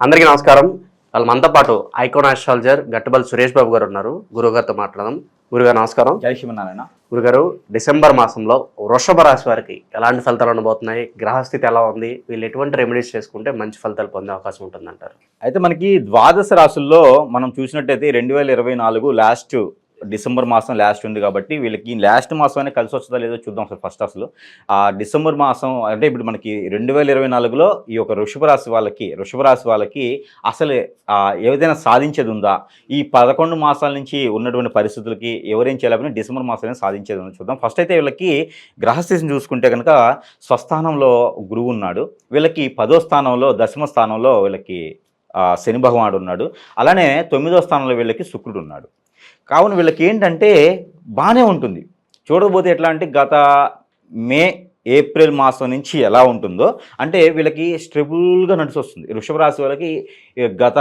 అందరికీ నమస్కారం. వాళ్ళ మనతో పాటు ఐకోన్ ఆస్ట్రాలజర్ గట్టుబల్ సురేష్ బాబు గారు ఉన్నారు. గురుగారితో మాట్లాడదాం. గురుగారు నమస్కారం. జై శ్రీమన్నారాయణ. గురుగారు డిసెంబర్ మాసంలో వృషభ రాశి వారికి ఎలాంటి ఫలితాలు ఉండబోతున్నాయి? గ్రహస్థితి ఎలా ఉంది? వీళ్ళు ఎటువంటి రెమెడీస్ చేసుకుంటే మంచి ఫలితాలు పొందే అవకాశం ఉంటుందంటారు. అయితే మనకి ద్వాదశ రాశుల్లో మనం చూసినట్టయితే రెండు వేల ఇరవై నాలుగు లాస్ట్ డిసెంబర్ మాసం లాస్ట్ ఉంది కాబట్టి వీళ్ళకి లాస్ట్ మాసమైనా కలిసి వస్తుందా లేదో చూద్దాం అసలు ఫస్ట్ అసలు. ఆ డిసెంబర్ మాసం అంటే ఇప్పుడు మనకి రెండు వేల ఇరవై నాలుగులో ఈ యొక్క వృషభ రాశి వాళ్ళకి వృషభ రాశి వాళ్ళకి అసలు ఏదైనా సాధించేది ఉందా? ఈ పదకొండు మాసాల నుంచి ఉన్నటువంటి పరిస్థితులకి ఎవరేం చేయాలని డిసెంబర్ మాసంలో సాధించేది ఉందో? చూద్దాం. ఫస్ట్ అయితే వీళ్ళకి గ్రహస్థితిని చూసుకుంటే కనుక స్వస్థానంలో గురువు ఉన్నాడు. వీళ్ళకి పదో స్థానంలో దశమ స్థానంలో వీళ్ళకి శని భగవానుడు ఉన్నాడు. అలానే తొమ్మిదో స్థానంలో వీళ్ళకి శుక్రుడు ఉన్నాడు. కావున వీళ్ళకి ఏంటంటే బాగానే ఉంటుంది. చూడకపోతే ఎట్లా అంటే గత మే ఏప్రిల్ మాసం నుంచి ఎలా ఉంటుందో అంటే వీళ్ళకి స్టెబుల్గా నడిచి వస్తుంది వృషభ రాశి వాళ్ళకి గత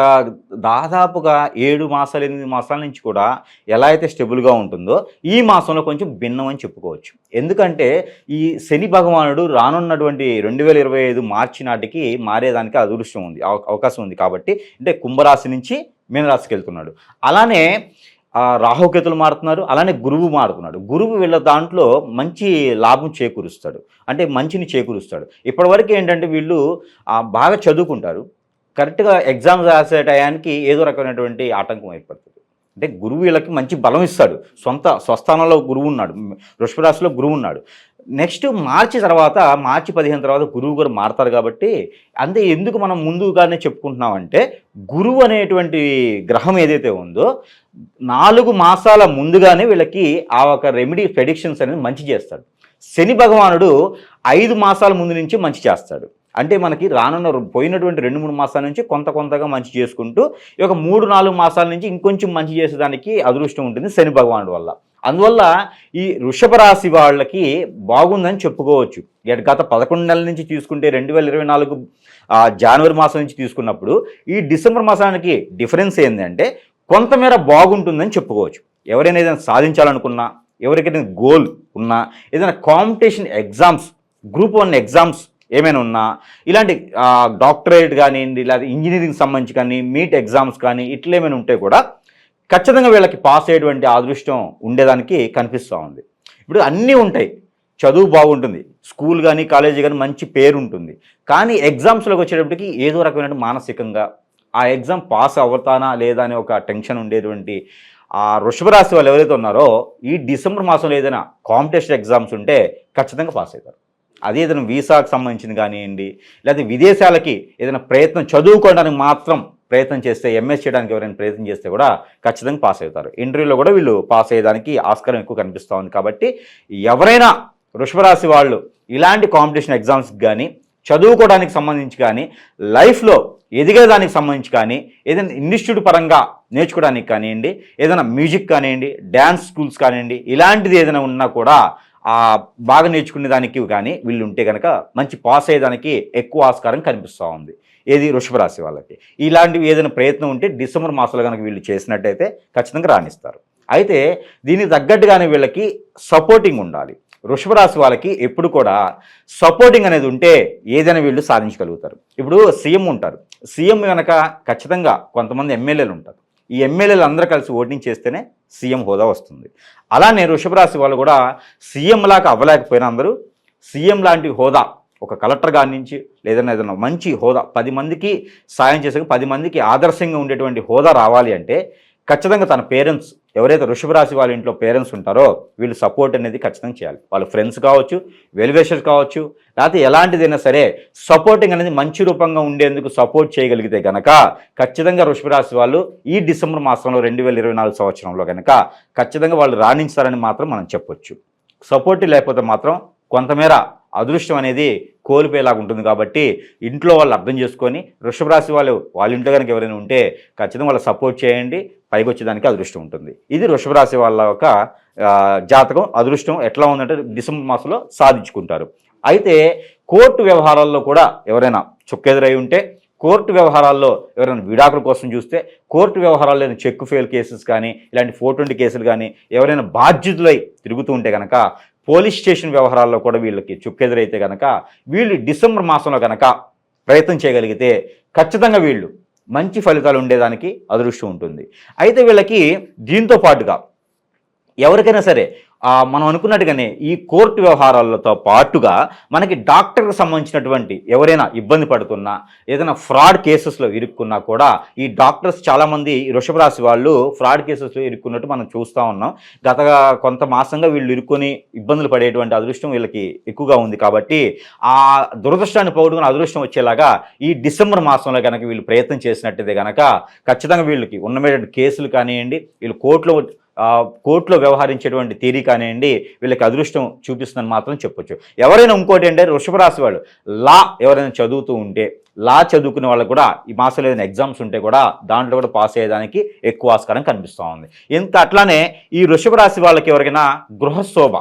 దాదాపుగా ఏడు మాసాలు ఎనిమిది మాసాల నుంచి కూడా ఎలా అయితే స్టెబుల్గా ఉంటుందో ఈ మాసంలో కొంచెం భిన్నం అని చెప్పుకోవచ్చు. ఎందుకంటే ఈ శని భగవానుడు రానున్నటువంటి రెండు వేల ఇరవై ఐదు మార్చి నాటికి మారేదానికి అదృష్టం ఉంది అవ- అవకాశం ఉంది కాబట్టి అంటే కుంభరాశి నుంచి మీనరాశికి వెళ్తున్నాడు. అలానే రాహుకేతులు మారుతున్నారు అలానే గురువు మారుతున్నాడు. గురువు వీళ్ళ దాంట్లో మంచి లాభం చేకూరుస్తాడు. అంటే మంచిని చేకూరుస్తాడు. ఇప్పటివరకు ఏంటంటే వీళ్ళు బాగా చదువుకుంటారు. కరెక్ట్గా ఎగ్జామ్స్ రాసే టయానికి ఏదో రకమైనటువంటి ఆటంకం ఏర్పడుతుంది. అంటే గురువు వీళ్ళకి మంచి బలం ఇస్తాడు. సొంత స్వస్థానంలో గురువు ఉన్నాడు. వృషభ రాశిలో గురువు ఉన్నాడు. నెక్స్ట్ మార్చి తర్వాత మార్చి పదిహేను తర్వాత గురువు గారు మారుతారు కాబట్టి అంతే ఎందుకు మనం ముందుగానే చెప్పుకుంటున్నామంటే గురువు అనేటువంటి గ్రహం ఏదైతే ఉందో నాలుగు మాసాల ముందుగానే వీళ్ళకి ఆ ఒక రెమెడీ ప్రెడిక్షన్స్ అనేది మంచి చేస్తాడు. శని భగవానుడు ఐదు మాసాల ముందు నుంచి మంచి చేస్తాడు. అంటే మనకి రానున్న పోయినటువంటి రెండు మూడు మాసాల నుంచి కొంత కొంతగా మంచి చేసుకుంటూ ఈ యొక్క మూడు నాలుగు మాసాల నుంచి ఇంకొంచెం మంచి చేసేదానికి అదృష్టం ఉంటుంది శని భగవానుడు వల్ల. అందువల్ల ఈ వృషభ రాశి వాళ్ళకి బాగుందని చెప్పుకోవచ్చు. గత పదకొండు నెలల నుంచి తీసుకుంటే రెండు వేల ఇరవై నాలుగు జనవరి మాసం నుంచి తీసుకున్నప్పుడు ఈ డిసెంబర్ మాసానికి డిఫరెన్స్ ఏంటంటే కొంతమేర బాగుంటుందని చెప్పుకోవచ్చు. ఎవరైనా ఏదైనా సాధించాలనుకున్నా ఎవరికైనా గోల్ ఉన్నా ఏదైనా competition exams group one exams ఏమైనా ఉన్నా ఇలాంటి డాక్టరేట్ కానివ్వండి లేదా ఇంజనీరింగ్ సంబంధించి కానీ మీట్ ఎగ్జామ్స్ కానీ ఇట్లా ఏమైనా ఉంటే కూడా ఖచ్చితంగా వీళ్ళకి పాస్ అయ్యేటువంటి అదృష్టం ఉండేదానికి కనిపిస్తూ ఉంది. ఇప్పుడు అన్నీ ఉంటాయి. చదువు బాగుంటుంది. స్కూల్ కానీ కాలేజీ కానీ మంచి పేరు ఉంటుంది కానీ ఎగ్జామ్స్లోకి వచ్చేటప్పటికి ఏదో రకమైన మానసికంగా ఆ ఎగ్జామ్ పాస్ అవుతానా లేదా అనే ఒక టెన్షన్ ఉండేటువంటి ఆ వృషభరాశి వాళ్ళు ఎవరైతే ఉన్నారో ఈ డిసెంబర్ మాసంలో ఏదైనా కాంపిటీషన్ ఎగ్జామ్స్ ఉంటే ఖచ్చితంగా పాస్ అవుతారు. అది ఏదైనా వీసాకు సంబంధించింది కానివ్వండి లేదా విదేశాలకి ఏదైనా ప్రయత్నం చదువుకోవడానికి మాత్రం ప్రయత్నం చేస్తే ఎంఎస్ చేయడానికి ఎవరైనా ప్రయత్నం చేస్తే కూడా ఖచ్చితంగా పాస్ అవుతారు. ఇంటర్వ్యూలో కూడా వీళ్ళు పాస్ అయ్యేదానికి ఆస్కారం ఎక్కువ కనిపిస్తూ ఉంది కాబట్టి ఎవరైనా వృషభరాశి వాళ్ళు ఇలాంటి కాంపిటీషన్ ఎగ్జామ్స్కి కానీ చదువుకోవడానికి సంబంధించి కానీ లైఫ్లో ఎదిగేదానికి సంబంధించి కానీ ఏదైనా ఇన్స్టిట్యూట్ పరంగా నేర్చుకోవడానికి కానివ్వండి ఏదైనా మ్యూజిక్ కానివ్వండి డ్యాన్స్ స్కూల్స్ కానివ్వండి ఇలాంటిది ఏదైనా ఉన్నా కూడా ఆ బాగా నేర్చుకునే దానికి కానీ వీళ్ళు ఉంటే కనుక మంచి పాస్ అయ్యేదానికి ఎక్కువ ఆస్కారం కనిపిస్తూ ఉంది ఏది వృషభరాశి వాళ్ళకి. ఇలాంటివి ఏదైనా ప్రయత్నం ఉంటే డిసెంబర్ మాసంలో కనుక వీళ్ళు చేసినట్టయితే ఖచ్చితంగా రాణిస్తారు. అయితే దీనికి తగ్గట్టుగానే వీళ్ళకి సపోర్టింగ్ ఉండాలి. వృషభ రాశి వాళ్ళకి ఎప్పుడు కూడా సపోర్టింగ్ అనేది ఉంటే ఏదైనా వీళ్ళు సాధించగలుగుతారు. ఇప్పుడు సీఎం ఉంటారు. సీఎం కనుక ఖచ్చితంగా కొంతమంది ఎమ్మెల్యేలు ఉంటారు. ఈ ఎమ్మెల్యేలు అందరూ కలిసి ఓటింగ్ చేస్తేనే సీఎం హోదా వస్తుంది. అలానే వృషభ రాశి వాళ్ళు కూడా సీఎం లాగా అవ్వలేకపోయినా అందరూ సీఎం లాంటి హోదా ఒక కలెక్టర్ గారి నుంచి లేదన్నా ఏదైనా మంచి హోదా పది మందికి సాయం చేసే పది మందికి ఆదర్శంగా ఉండేటువంటి హోదా రావాలి అంటే ఖచ్చితంగా తన పేరెంట్స్ ఎవరైతే వృషభ రాశి వాళ్ళ ఇంట్లో పేరెంట్స్ ఉంటారో వీళ్ళు సపోర్ట్ అనేది ఖచ్చితంగా చేయాలి. వాళ్ళ ఫ్రెండ్స్ కావచ్చు వెల్వేషర్స్ కావచ్చు లేకపోతే ఎలాంటిదైనా సరే సపోర్టింగ్ అనేది మంచి రూపంగా ఉండేందుకు సపోర్ట్ చేయగలిగితే కనుక ఖచ్చితంగా వృషభ రాశి వాళ్ళు ఈ డిసెంబర్ మాసంలో రెండు వేల ఇరవై నాలుగు సంవత్సరంలో కనుక ఖచ్చితంగా వాళ్ళు రాణించారని మాత్రం మనం చెప్పొచ్చు. సపోర్ట్ లేకపోతే మాత్రం కొంతమేర అదృష్టం అనేది కోల్పోయేలాగా ఉంటుంది కాబట్టి ఇంట్లో వాళ్ళు అర్థం చేసుకొని వృషభ రాశి వాళ్ళు వాళ్ళ ఇంట్లో కనుక ఎవరైనా ఉంటే ఖచ్చితంగా వాళ్ళు సపోర్ట్ చేయండి పైకి వచ్చేదానికి అదృష్టం ఉంటుంది. ఇది వృషభ రాశి వాళ్ళ యొక్క జాతకం అదృష్టం ఎట్లా ఉందంటే డిసెంబర్ మాసంలో సాధించుకుంటారు. అయితే కోర్టు వ్యవహారాల్లో కూడా ఎవరైనా చుక్కెదురై ఉంటే కోర్టు వ్యవహారాల్లో ఎవరైనా విడాకుల కోసం చూస్తే కోర్టు వ్యవహారాల్లో ఏదైనా చెక్ ఫెయిల్ కేసెస్ కానీ ఇలాంటి ఫోర్ ట్వంటీ కేసులు కానీ ఎవరైనా బాధ్యతలై తిరుగుతూ ఉంటే కనుక పోలీస్ స్టేషన్ వ్యవహారాల్లో కూడా వీళ్ళకి చుక్కెదురైతే కనుక వీళ్ళు డిసెంబర్ మాసంలో కనుక ప్రయత్నం చేయగలిగితే ఖచ్చితంగా వీళ్ళు మంచి ఫలితాలు ఉండేదానికి అదృష్టం ఉంటుంది. అయితే వీళ్ళకి దీంతో పాటుగా ఎవరికైనా సరే మనం అనుకున్నట్టుగానే ఈ కోర్టు వ్యవహారాలతో పాటుగా మనకి డాక్టర్కి సంబంధించినటువంటి ఎవరైనా ఇబ్బంది పడుతున్నా ఏదైనా ఫ్రాడ్ కేసెస్లో ఇరుక్కున్నా కూడా ఈ డాక్టర్స్ చాలామంది వృషభ రాశి వాళ్ళు ఫ్రాడ్ కేసెస్లో ఇరుక్కున్నట్టు మనం చూస్తూ ఉన్నాం. గత కొంత మాసంగా వీళ్ళు ఇరుక్కొని ఇబ్బందులు పడేటువంటి అదృష్టం వీళ్ళకి ఎక్కువగా ఉంది కాబట్టి ఆ దురదృష్టాన్ని పోగొట్టుకుని అదృష్టం వచ్చేలాగా ఈ డిసెంబర్ మాసంలో కనుక వీళ్ళు ప్రయత్నం చేసినట్టయితే కనుక ఖచ్చితంగా వీళ్ళకి ఉన్నటువంటి కేసులు కానివ్వండి వీళ్ళు కోర్టులో కోర్టులో వ్యవహరించేటువంటి తీరి కానివ్వండి వీళ్ళకి అదృష్టం చూపిస్తుందని మాత్రం చెప్పొచ్చు. ఎవరైనా ఇంకోటి అంటే వృషభరాశి వాళ్ళు లా ఎవరైనా చదువుతూ ఉంటే లా చదువుకునే వాళ్ళకు కూడా ఈ మాసంలో ఏదైనా ఎగ్జామ్స్ ఉంటే కూడా దాంట్లో కూడా పాస్ అయ్యేదానికి ఎక్కువ ఆస్కారం కనిపిస్తూ ఉంది. ఇంత అట్లానే ఈ వృషభ రాశి వాళ్ళకి ఎవరికైనా గృహశోభ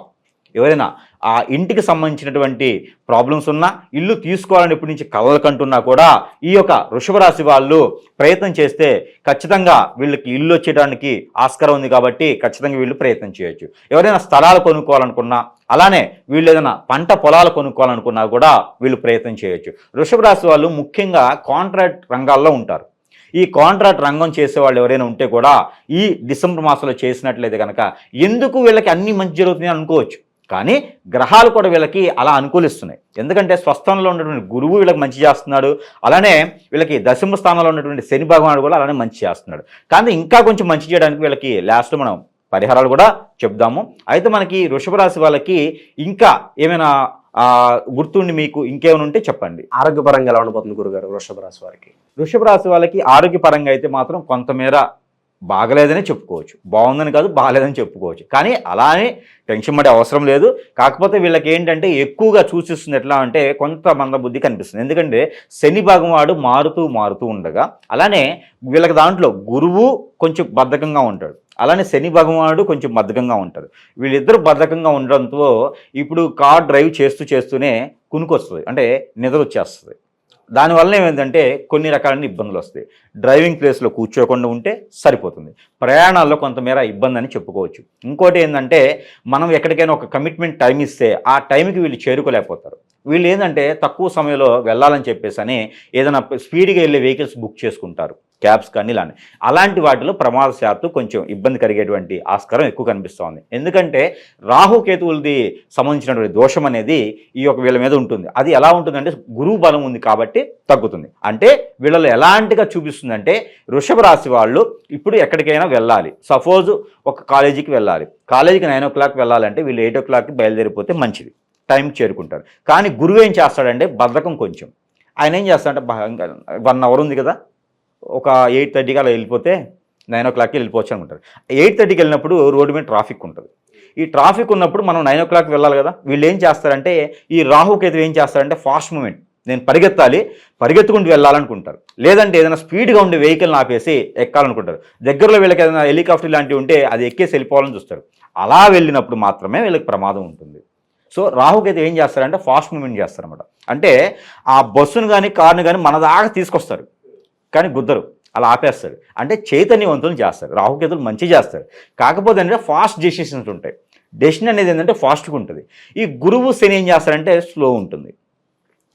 ఎవరైనా ఆ ఇంటికి సంబంధించినటువంటి ప్రాబ్లమ్స్ ఉన్నా ఇల్లు తీసుకోవాలని ఇప్పటి నుంచి కలలు కంటున్నా కూడా ఈ యొక్క వృషభ రాశి వాళ్ళు ప్రయత్నం చేస్తే ఖచ్చితంగా వీళ్ళకి ఇల్లు వచ్చేయడానికి ఆస్కారం ఉంది కాబట్టి ఖచ్చితంగా వీళ్ళు ప్రయత్నం చేయొచ్చు. ఎవరైనా స్థలాలు కొనుక్కోవాలనుకున్నా అలానే వీళ్ళు ఏదైనా పంట పొలాలు కొనుక్కోవాలనుకున్నా కూడా వీళ్ళు ప్రయత్నం చేయొచ్చు. వృషభ రాశి వాళ్ళు ముఖ్యంగా కాంట్రాక్ట్ రంగాల్లో ఉంటారు. ఈ కాంట్రాక్ట్ రంగం చేసే వాళ్ళు ఎవరైనా ఉంటే కూడా ఈ డిసెంబర్ మాసంలో చేసినట్లయితే కనుక ఎందుకు వీళ్ళకి అన్ని మంచి జరుగుతున్నాయి అనుకోవచ్చు? కానీ గ్రహాలు కూడా వీళ్ళకి అలా అనుకూలిస్తున్నాయి. ఎందుకంటే స్వస్థానంలో ఉన్నటువంటి గురువు వీళ్ళకి మంచి చేస్తున్నాడు. అలానే వీళ్ళకి దశమ స్థానంలో ఉన్నటువంటి శని భగవానుడు కూడా అలానే మంచి చేస్తున్నాడు. కానీ ఇంకా కొంచెం మంచి చేయడానికి వీళ్ళకి లాస్ట్లో మనం పరిహారాలు కూడా చెప్దాము. అయితే మనకి వృషభ రాశి వాళ్ళకి ఇంకా ఏమైనా ఆ, గుర్తుండి మీకు ఇంకేమైనా ఉంటే చెప్పండి. ఆరోగ్యపరంగా ఎలా ఉండబోతుంది గురుగారు వృషభ రాశి వారికి? వృషభ రాశి వాళ్ళకి ఆరోగ్యపరంగా అయితే మాత్రం కొంతమేర బాగలేదనే చెప్పుకోవచ్చు. బాగుందని కాదు బాగలేదని చెప్పుకోవచ్చు. కానీ అలానే టెన్షన్ పడే అవసరం లేదు. కాకపోతే వీళ్ళకి ఏంటంటే ఎక్కువగా సూచిస్తుంది ఎట్లా అంటే కొంత మందబుద్ధి కనిపిస్తుంది. ఎందుకంటే శని భాగం వాడు మారుతూ మారుతూ ఉండగా అలానే వీళ్ళకి దాంట్లో గురువు కొంచెం బద్ధకంగా ఉంటాడు. అలానే శని భగవానుడు కొంచెం బద్ధకంగా ఉంటాడు. వీళ్ళిద్దరు బద్ధకంగా ఉండడంతో ఇప్పుడు కార్ డ్రైవ్ చేస్తూ చేస్తూనే కునుకొస్తుంది. అంటే నిద్ర వచ్చేస్తుంది దానివల్ల ఏమైందంటే కొన్ని రకాలైన ఇబ్బందులు వస్తాయి. డ్రైవింగ్ ప్లేస్లో కూర్చోకుండా ఉంటే సరిపోతుంది. ప్రయాణాల్లో కొంతమేర ఇబ్బంది అని చెప్పుకోవచ్చు. ఇంకోటి ఏంటంటే మనం ఎక్కడికైనా ఒక కమిట్మెంట్ టైం ఇస్తే ఆ టైంకి వీళ్ళు చేరుకోలేకపోతారు. వీళ్ళు ఏంటంటే తక్కువ సమయంలో వెళ్ళాలని చెప్పేసి అని ఏదైనా స్పీడ్గా వెళ్ళే వెహికల్స్ బుక్ చేసుకుంటారు. క్యాబ్స్ కానీ ఇలానే అలాంటి వాటిలో ప్రమాదశాత్తు కొంచెం ఇబ్బంది కలిగేటువంటి ఆస్కారం ఎక్కువ కనిపిస్తోంది. ఎందుకంటే రాహుకేతువులది సంబంధించినటువంటి దోషం అనేది ఈ యొక్క వీళ్ళ మీద ఉంటుంది. అది ఎలా ఉంటుందంటే గురువు బలం ఉంది కాబట్టి తగ్గుతుంది. అంటే వీళ్ళలో ఎలాంటిగా చూపిస్తుందంటే వృషభ రాశి వాళ్ళు ఇప్పుడు ఎక్కడికైనా వెళ్ళాలి. సపోజ్ ఒక కాలేజీకి వెళ్ళాలి. కాలేజీకి నైన్ ఓ క్లాక్ వెళ్ళాలంటే వీళ్ళు ఎయిట్ ఓ క్లాక్కి బయలుదేరిపోతే మంచిది. టైంకి చేరుకుంటారు. కానీ గురువు ఏం చేస్తాడంటే బద్ధకం కొంచెం. ఆయన ఏం చేస్తాడంటే వన్ అవర్ ఉంది కదా. ఒక ఎయిట్ థర్టీకి అలా వెళ్ళిపోతే నైన్ ఓ క్లాక్కి వెళ్ళిపోవచ్చు అనుకుంటారు. ఎయిట్ థర్టీకి వెళ్ళినప్పుడు రోడ్డు మీద ట్రాఫిక్ ఉంటుంది. ఈ ట్రాఫిక్ ఉన్నప్పుడు మనం నైన్ ఓ క్లాక్ వెళ్ళాలి కదా వీళ్ళు ఏం చేస్తారంటే ఈ రాహుకేతు ఏం చేస్తారంటే ఫాస్ట్ మూమెంట్. నేను పరిగెత్తాలి పరిగెత్తుకుంటూ వెళ్ళాలనుకుంటారు. లేదంటే ఏదైనా స్పీడ్గా ఉండే వెహికల్ని ఆపేసి ఎక్కాలనుకుంటారు. దగ్గరలో వీళ్ళకి ఏదైనా హెలికాప్టర్ లాంటివి ఉంటే అది ఎక్కేసి వెళ్ళిపోవాలని చూస్తారు. అలా వెళ్ళినప్పుడు మాత్రమే వీళ్ళకి ప్రమాదం ఉంటుంది. సో రాహుకేతు ఏం చేస్తారంటే ఫాస్ట్ మూమెంట్ చేస్తారన్నమాట. అంటే ఆ బస్సును కానీ కార్ను కానీ మన దాకా తీసుకొస్తారు. కానీ గుద్దరు. అలా ఆపేస్తారు అంటే చైతన్యవంతులు చేస్తారు. రాహుకేతులు మంచి చేస్తారు. కాకపోతే ఏంటంటే ఫాస్ట్ డెసిషన్స్ ఉంటాయి. డెసిషన్ అనేది ఏంటంటే ఫాస్ట్గా ఉంటుంది. ఈ గురువు శని ఏం చేస్తారంటే స్లో ఉంటుంది.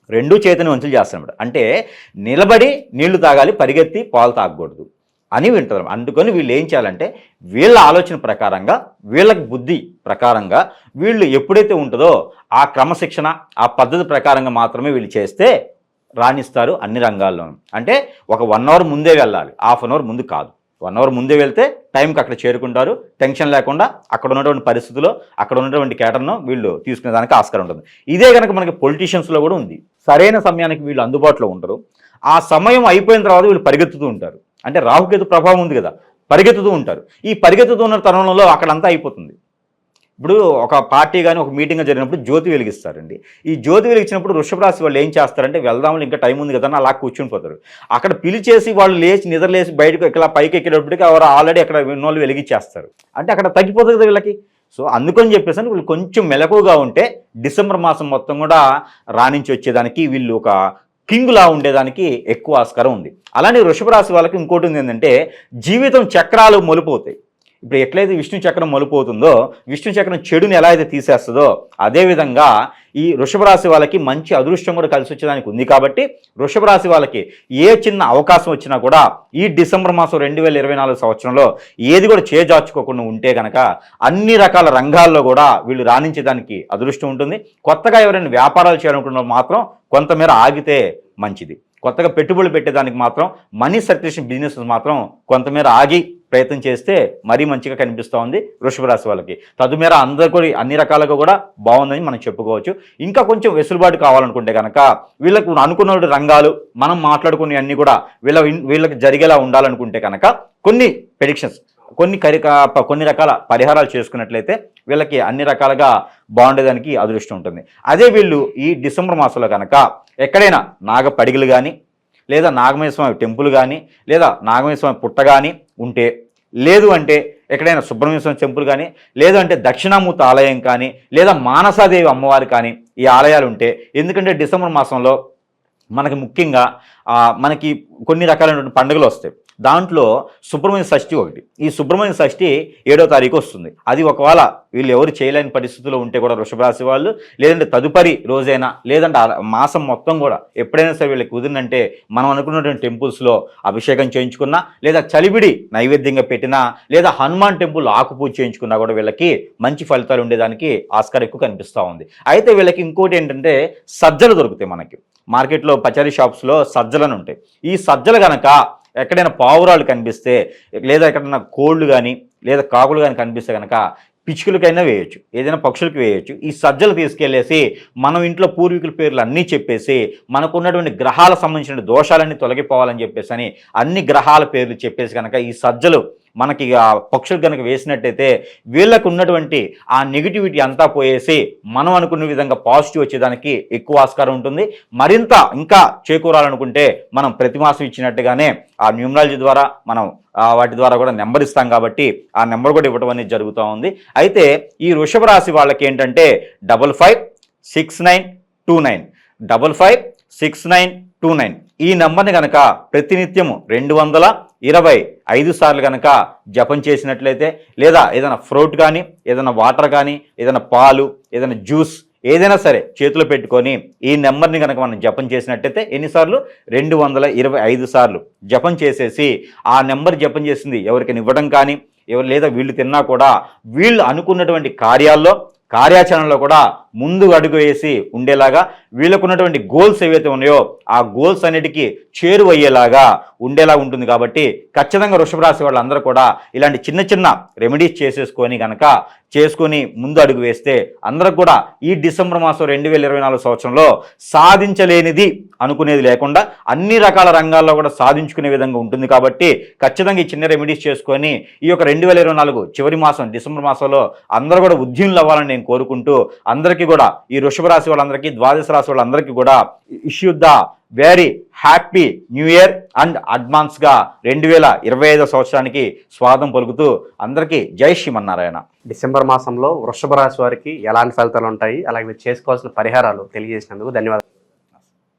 రెండు చైతన్యవంతులు చేస్తారన్నమాట. అంటే నిలబడి నీళ్ళు తాగాలి పరిగెత్తి పాలు తాగకూడదు అని వింటారు అందుకని వీళ్ళు ఏం చేయాలంటే వీళ్ళ ఆలోచన ప్రకారంగా వీళ్ళకి బుద్ధి ప్రకారంగా వీళ్ళు ఎప్పుడైతే ఉంటుందో ఆ క్రమశిక్షణ ఆ పద్ధతి ప్రకారంగా మాత్రమే వీళ్ళు చేస్తే రాణిస్తారు అన్ని రంగాల్లోనూ అంటే ఒక వన్ అవర్ ముందే వెళ్ళాలి. హాఫ్ అన్ అవర్ ముందు కాదు. వన్ అవర్ ముందే వెళ్తే టైంకి అక్కడ చేరుకుంటారు. టెన్షన్ లేకుండా అక్కడ ఉన్నటువంటి పరిస్థితుల్లో అక్కడ ఉన్నటువంటి కేటర్ను వీళ్ళు తీసుకునే దానికి ఆస్కారం ఉంటుంది. ఇదే కనుక మనకి పొలిటీషియన్స్లో కూడా ఉంది. సరైన సమయానికి వీళ్ళు అందుబాటులో ఉంటారు ఆ సమయం అయిపోయిన తర్వాత వీళ్ళు పరిగెత్తుతూ ఉంటారు. అంటే రాహుకేతు ప్రభావం ఉంది కదా పరిగెత్తుతూ ఉంటారు. ఈ పరిగెత్తుతూ ఉన్న తరుణంలో అక్కడంతా అయిపోతుంది. ఇప్పుడు ఒక పార్టీ కానీ ఒక మీటింగ్ జరిగినప్పుడు జ్యోతి వెలిగిస్తారండి. ఈ జ్యోతి వెలిగించినప్పుడు వృషభ రాశి వాళ్ళు ఏం చేస్తారంటే వెళ్దామని ఇంకా టైం ఉంది కదా అని అలా కూర్చుని పోతారు. అక్కడ పిలిచేసి వాళ్ళు లేచి నిద్రలేసి బయటకు ఇక్కడ పైకి ఎక్కేటప్పటికి వారు ఆల్రెడీ అక్కడ వాళ్ళు వెలిగించేస్తారు. అంటే అక్కడ తగ్గిపోతుంది కదా వీళ్ళకి. సో అందుకని చెప్పేసి వీళ్ళు కొంచెం మెలకుగా ఉంటే డిసెంబర్ మాసం మొత్తం కూడా రాణించి వచ్చేదానికి వీళ్ళు ఒక కింగ్లా ఉండేదానికి ఎక్కువ ఆస్కారం ఉంది. అలానే వృషభ రాశి వాళ్ళకి ఇంకోటి ఉంది ఏంటంటే జీవితం చక్రాలు మొలిపోతాయి. ఇప్పుడు ఎట్లయితే విష్ణు చక్రం మలుపోతుందో విష్ణు చక్రం చెడుని ఎలా అయితే తీసేస్తుందో అదేవిధంగా ఈ వృషభ రాశి వాళ్ళకి మంచి అదృష్టం కూడా కలిసి వచ్చేదానికి ఉంది కాబట్టి వృషభ రాశి వాళ్ళకి ఏ చిన్న అవకాశం వచ్చినా కూడా ఈ డిసెంబర్ మాసం రెండు వేల ఇరవై నాలుగు సంవత్సరంలో ఏది కూడా చేజార్చుకోకుండా ఉంటే కనుక అన్ని రకాల రంగాల్లో కూడా వీళ్ళు రాణించేదానికి అదృష్టం ఉంటుంది. కొత్తగా ఎవరైనా వ్యాపారాలు చేయాలనుకున్న మాత్రం కొంతమేర ఆగితే మంచిది. కొత్తగా పెట్టుబడులు పెట్టేదానికి మాత్రం మనీ సర్క్యులేషన్ బిజినెస్ మాత్రం కొంతమేర ఆగి ప్రయత్నం చేస్తే మరీ మంచిగా కనిపిస్తూ ఉంది వృషభ రాశి వాళ్ళకి. తదుమేర అందరు కూడా అన్ని రకాలుగా కూడా బాగుందని మనం చెప్పుకోవచ్చు. ఇంకా కొంచెం వెసులుబాటు కావాలనుకుంటే కనుక వీళ్ళకు అనుకున్న రంగాలు మనం మాట్లాడుకునే అన్ని కూడా వీళ్ళ వీళ్ళకి జరిగేలా ఉండాలనుకుంటే కనుక కొన్ని ప్రెడిక్షన్స్ కొన్ని కరికా కొన్ని రకాల పరిహారాలు చేసుకున్నట్లయితే వీళ్ళకి అన్ని రకాలుగా బాగుండేదానికి అదృష్టం ఉంటుంది. అదే వీళ్ళు ఈ డిసెంబర్ మాసంలో కనుక ఎక్కడైనా నాగపడిగలు కానీ లేదా నాగమయ్య టెంపుల్ కానీ లేదా నాగమయ్య పుట్ట కానీ ఉంటే లేదు అంటే ఎక్కడైనా సుబ్రహ్మణ్య స్వామి టెంపుల్ కానీ లేదు అంటే దక్షిణామూర్తి ఆలయం కానీ లేదా మానసాదేవి అమ్మవారు కానీ ఈ ఆలయాలు ఉంటే ఎందుకంటే డిసెంబర్ మాసంలో మనకి ముఖ్యంగా మనకి కొన్ని రకాలైనటువంటి పండుగలు వస్తాయి. దాంట్లో సుబ్రహ్మణ్య షష్ఠి ఒకటి. ఈ సుబ్రహ్మణ్య షష్ఠి ఏడో తారీఖు వస్తుంది. అది ఒకవేళ వీళ్ళు ఎవరు చేయలేని పరిస్థితుల్లో ఉంటే కూడా వృషభరాశి వాళ్ళు లేదంటే తదుపరి రోజైనా లేదంటే మాసం మొత్తం కూడా ఎప్పుడైనా సరే వీళ్ళకి కుదిరినంటే మనం అనుకున్నటువంటి టెంపుల్స్లో అభిషేకం చేయించుకున్నా లేదా చలివిడి నైవేద్యంగా పెట్టినా లేదా హనుమాన్ టెంపుల్ ఆకుపూజ చేయించుకున్నా కూడా వీళ్ళకి మంచి ఫలితాలు ఉండేదానికి ఆస్కారం ఎక్కువ కనిపిస్తూ ఉంది. అయితే వీళ్ళకి ఇంకోటి ఏంటంటే సజ్జలు దొరుకుతాయి మనకి. మార్కెట్లో పచారీ షాప్స్లో సజ్జలను ఉంటాయి. ఈ సజ్జలు కనుక ఎక్కడైనా పావురాలు కనిపిస్తే లేదా ఎక్కడైనా కోళ్ళు కానీ లేదా కాకులు కానీ కనిపిస్తే కనుక పిచ్చుకలకైనా వేయొచ్చు. ఏదైనా పక్షులకు వేయొచ్చు. ఈ సజ్జలు తీసుకెళ్ళేసి మనం ఇంట్లో పూర్వీకుల పేర్లు అన్నీ చెప్పేసి మనకున్నటువంటి గ్రహాల గ్రహాలకు సంబంధించిన దోషాలన్నీ తొలగిపోవాలని చెప్పేసి అని అన్ని గ్రహాల పేర్లు చెప్పేసి కనుక ఈ సజ్జలు మనకి ఆ పక్షులు కనుక వేసినట్టయితే వీళ్ళకు ఉన్నటువంటి ఆ నెగిటివిటీ అంతా పోయేసి మనం అనుకున్న విధంగా పాజిటివ్ వచ్చేదానికి ఎక్కువ ఆస్కారం ఉంటుంది. మరింత ఇంకా చేకూరాలనుకుంటే మనం ప్రతి మాసం ఇచ్చినట్టుగానే ఆ న్యూమరాలజీ ద్వారా మనం వాటి ద్వారా కూడా నెంబర్ ఇస్తాం కాబట్టి ఆ నెంబర్ కూడా ఇవ్వడం అనేది జరుగుతూ ఉంది. అయితే ఈ వృషభ రాశి వాళ్ళకి ఏంటంటే double five six nine two nine double five six nine two nine ఈ నెంబర్ని కనుక ప్రతినిత్యము రెండు వందల ఇరవై ఐదు సార్లు కనుక జపం చేసినట్లయితే లేదా ఏదైనా ఫ్రూట్ కానీ ఏదైనా వాటర్ కానీ ఏదైనా పాలు ఏదైనా జ్యూస్ ఏదైనా సరే చేతిలో పెట్టుకొని ఈ నెంబర్ని కనుక మనం జపం చేసినట్టయితే ఎన్నిసార్లు? రెండు వందల ఇరవై ఐదు సార్లు జపం చేసేసి ఆ నెంబర్ జపం చేసింది ఎవరికైనా ఇవ్వడం కానీ ఎవరు లేదా వీళ్ళు తిన్నా కూడా వీళ్ళు అనుకున్నటువంటి కార్యాల్లో కార్యాచరణలో కూడా ముందు అడుగు వేసి ఉండేలాగా వీళ్ళకున్నటువంటి గోల్స్ ఏవైతే ఉన్నాయో ఆ గోల్స్ అన్నిటికీ చేరువయ్యేలాగా ఉండేలా ఉంటుంది కాబట్టి ఖచ్చితంగా వృషభరాశి వాళ్ళందరూ కూడా ఇలాంటి చిన్న చిన్న రెమెడీస్ చేసేసుకొని కనుక చేసుకొని ముందు అడుగు వేస్తే అందరూ కూడా ఈ డిసెంబర్ మాసం రెండు వేల ఇరవై నాలుగు సంవత్సరంలో సాధించలేనిది అనుకునేది లేకుండా అన్ని రకాల రంగాల్లో కూడా సాధించుకునే విధంగా ఉంటుంది కాబట్టి ఖచ్చితంగా ఈ చిన్న రెమెడీస్ చేసుకొని ఈ యొక్క రెండు వేల ఇరవై నాలుగు చివరి మాసం డిసెంబర్ మాసంలో అందరూ కూడా ఉద్యములు అవ్వాలని నేను కోరుకుంటూ అందరికీ కూడా ఈ వృషభ రాశి వాళ్ళందరికీ ద్వాదశ రాశి వాళ్ళందరికీ కూడా wish you the very happy new year and అడ్వాన్స్గా రెండు వేల ఇరవై ఐదో సంవత్సరానికి స్వాగతం పలుకుతూ అందరికీ జై శ్రీమన్నారాయణ. డిసెంబర్ మాసంలో వృషభ రాశి వారికి ఎలాంటి ఫలితాలు ఉంటాయి అలాగే మీరు చేసుకోవాల్సిన పరిహారాలు తెలియజేసినందుకు ధన్యవాదాలు.